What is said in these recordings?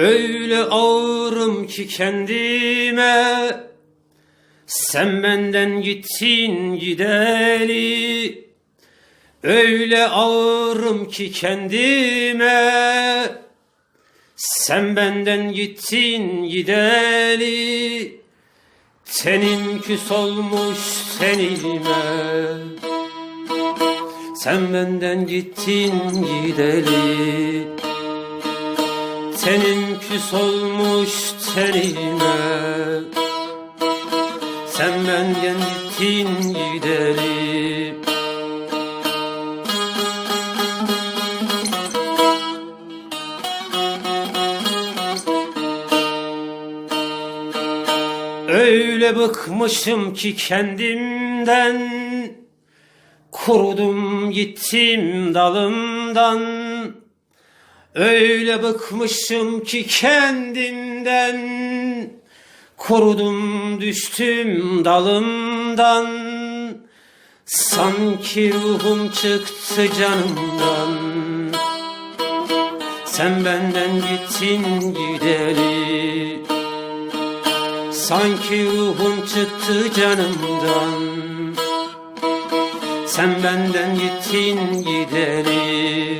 Öyle ağırım ki kendime. Sen benden gittin gideli. Öyle ağırım ki kendime. Sen benden gittin gideli. Tenim küs olmuş tenime. Sen benden gittin gideli Tenim küs olmuş tenime Sen benden gittin gideli Öyle bıkmışım ki kendimden. Kurudum gittim dalımdan Öyle bıkmışım ki kendimden Kurudum düştüm dalımdan. Sanki ruhum çıktı canımdan. Sen benden gittin gideli. Sanki ruhum çıktı canımdan. Sen benden gittin gideli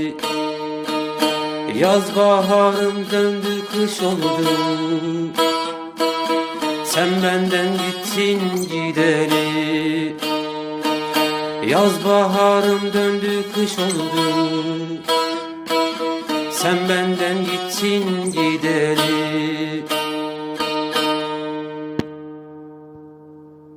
Yaz baharım döndü kış oldu. Sen benden gittin gideli. Yaz baharım döndü kış oldu. Sen benden gittin gideli